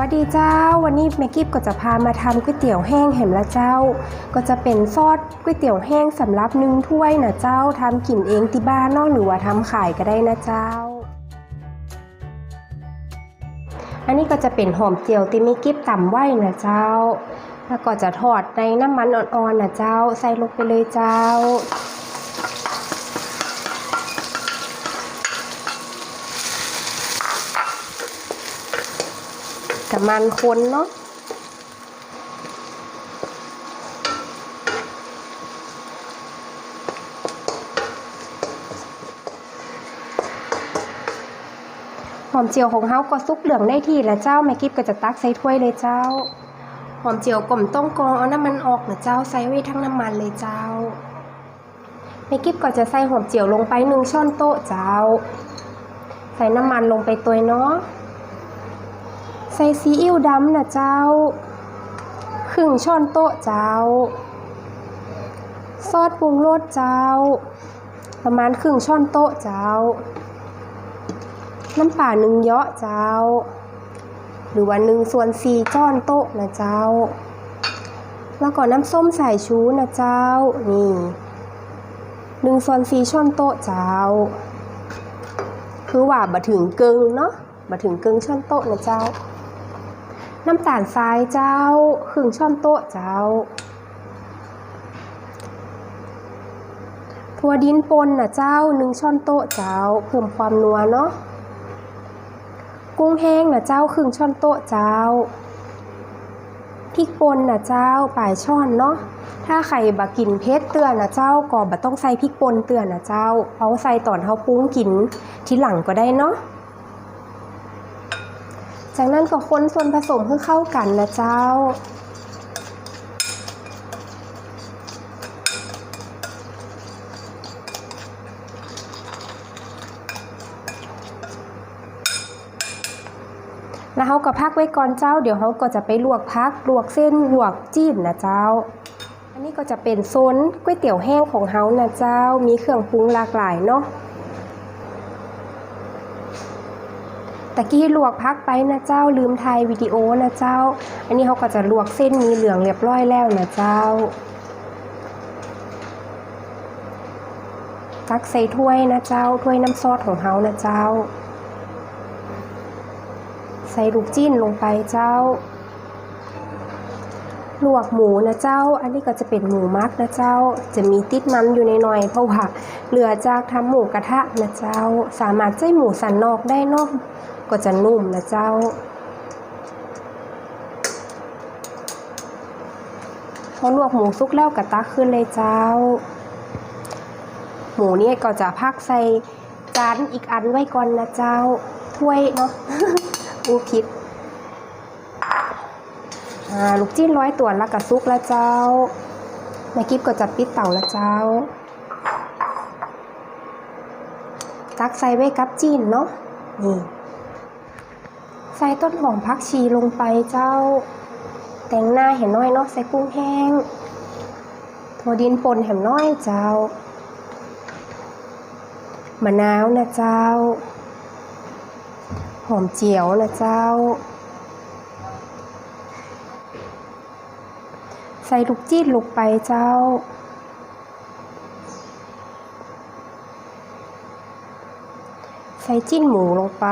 วัสดีเจ้า วันนี้แม่กิฟก็จะพามาทำก๋วยเตี๋ยวแห้งแหมละเจ้า ก็จะเป็นซอสก๋วยเตี๋ยวแห้งสำหรับหนึ่งถ้วยนะเจ้าทำกินเองที่บ้านนอกหรือว่าทำขายก็ได้นะเจ้า อันนี้ก็จะเป็นหอมเจียวที่แม่กิฟต่ำไว้นะเจ้า แล้วก็จะทอดในน้ำมันอ่อนๆนะเจ้า ใส่ลงไปเลยเจ้า กับมันคนเนาะหอมเจียวของเฮาก็ซุกเหลืองได้ที่แล้วเจ้าแม่กิฟก็จะตักใส่ถ้วยเลยเจ้า หอมเจียวกลมต้มกองเอาน้ำมันออกนะเจ้าใส่ไว้ทั้งน้ำมันเลยเจ้าแม่กิฟก็จะใส่หอมเจียวลงไปหนึ่งช้อนโต๊ะเจ้า ใส่น้ำมันลงไปตัวเนาะ ใส่ซีอิ๊วดำนะเจ้าครึ่งช้อนโต๊ะเจ้า ซอสปรุงรสเจ้า ประมาณครึ่งช้อนโต๊ะเจ้า น้ำป่าหนึ่งเยาะเจ้า หรือว่าหนึ่งส่วนสี่จ้อนโต๊ะนะเจ้า แล้วก็น้ำส้มสายชูนะเจ้า นี่หนึ่งส่วนสี่ช้อนโต๊ะเจ้า คือว่าบะถึงกึ่งเนาะบะถึงกึ่งช้อนโต๊ะนะเจ้า น้ำตาลทรายเจ้าครึ่งช้อนโต๊ะเจ้าถั่วดินป่นนะเจ้าหนึ่งช้อนโต๊ะเจ้า เพิ่มความนัวเนาะกุ้งแห้งนะเจ้าครึ่งช้อนโต๊ะเจ้าพริกป่นนะเจ้าปลายช้อนเนาะถ้าใครบะกินเผ็ดเตือนนะเจ้าก็บะต้องใส่พริกป่นเตือนนะเจ้าเอาใส่ตอนเฮาปรุงกินทีหลังก็ได้เนาะ จากนั้นก็คนส่วนผสมให้เข้ากันนะเจ้า แล้วเขาก็พักไว้ก่อนเจ้า เดี๋ยวเขาก็จะไปลวกพัก ลวกเส้น ลวกจิ้มนะเจ้า อันนี้ก็จะเป็นโซนก๋วยเตี๋ยวแห้งของเขานะเจ้า มีเครื่องปรุงหลากหลายเนาะ ตะกี้ลวกพักไปนะเจ้าลืมถ่ายวิดีโอนะเจ้า อันนี้เขาก็จะลวกเส้นมีเหลืองเรียบร้อยแล้วนะเจ้า ตักใส่ถ้วยนะเจ้าถ้วยน้ำซอสของเขานะเจ้า ใส่ลูกจิ้นลงไปเจ้า ลวกหมูนะเจ้า อันนี้ก็จะเป็นหมูมักนะเจ้า จะมีติดมันอยู่ในหน่อย เพราะว่าเหลือจากทำหมูกระทะนะเจ้า สามารถใช้หมูสันนอกได้นอกก็จะนุ่มนะเจ้าพอลวกหมูสุกแล้วกระตักขึ้นเลยเจ้า หมูเนี่ยก็จะพักใส่จานอีกอันไว้ก่อนนะเจ้าถ้วยเนาะอูคิด ลูกจิ้นร้อยตัวแล้วก็ซุกแล้วเจ้าแม่กิฟก็จะปิดเต่าแล้วเจ้าตักใส่ไว้กับจีนเนาะนี่ใส่ต้นหอมพักชีลงไปเจ้า แต่งหน้าเห็นน้อยเนาะใส่กุ้งแห้งถั่วดินป่นเห็นน้อยเจ้ามะนาวนะเจ้า หอมเจียวนะเจ้า ใส่ลูกจีนลงไปเจ้า ใส่จิ้นหมูลงไป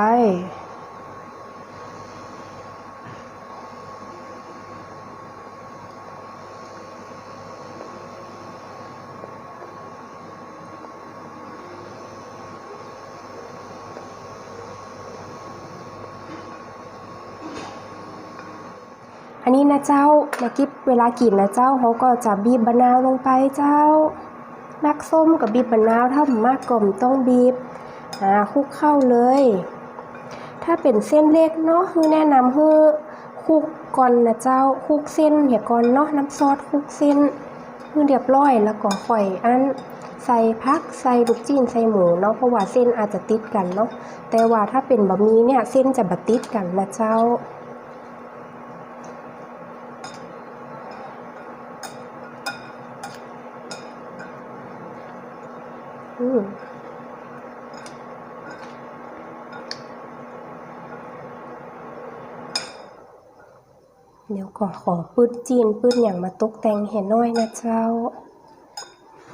อันนี้นะเจ้าแม่กิ๊บ เวลากินนะเจ้าเขาก็จะบีบมะนาวลงไปเจ้านักส้มกับบีบมะนาวถ้ามากกลมต้องบีบอ่าคลุกเข้าเลย ถ้าเป็นเส้นเล็กเนาะคือแนะนำคือคลุกก่อนนะเจ้าคลุกเส้นเหี่ยก่อนเนาะน้ำซอสคลุกเส้นคือเรียบร้อยแล้วก็ค่อยอันใส่พักใส่ลูกจีนใส่หมูเนาะเพราะว่าเส้นอาจจะติดกันเนาะแต่ว่าถ้าเป็นบะหมี่เนี่ยเส้นจะบะติดกันนะเจ้า อืมเดี๋ยวก็ขอปื้ดจีนปื้ดอย่างมาตกแต่งเห็นน้อยนะเจ้า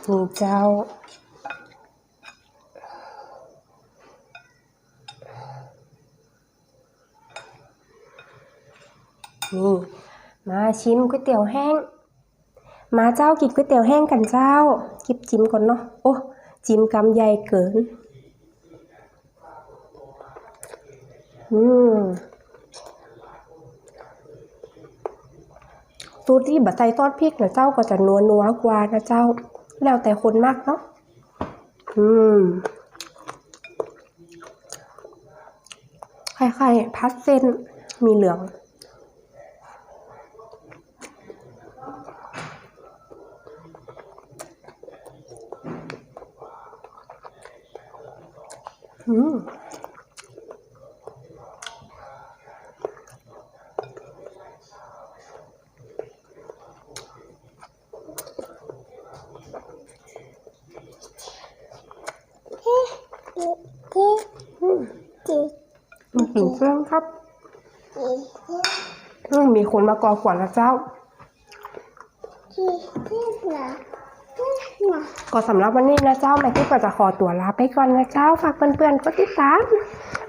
นี่เจ้านี่มาชิมก๋วยเตี๋ยวแห้ง มาเจ้ากินก๋วยเตี๋ยวแห้งกันเจ้ากิบจิ้มก่อนเนาะโอ้ จิ้มกำใหญ่เกิน อืมสูตรที่บะใส่ซอสพริกนะเจ้าก็จะนัวนัวกว่านะเจ้า แล้วแต่คนมากเนาะ อืมคล้ายๆพัดเส้นมีเหลือง มมันถึงเครื่องครับอืมมีคนมากอกวนนะเจ้า ก็สำหรับวันนี้นะเจ้าแม่กิ๊กก็จะขอตัวลาไปก่อนนะเจ้าฝากเพื่อนๆกดติดตาม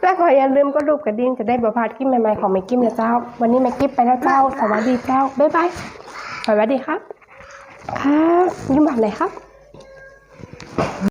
และขออย่าลืมกดรูปกระดิ่งจะได้บรพลาดคลิปใหม่ๆของแม่กิ๊บนะเจ้า วันนี้แม่กิ๊บไปแล้วเจ้า สวัสดีเจ้า บ๊ายบาย สวัสดีครับ ครับยิ้มหวานหน่อยครับ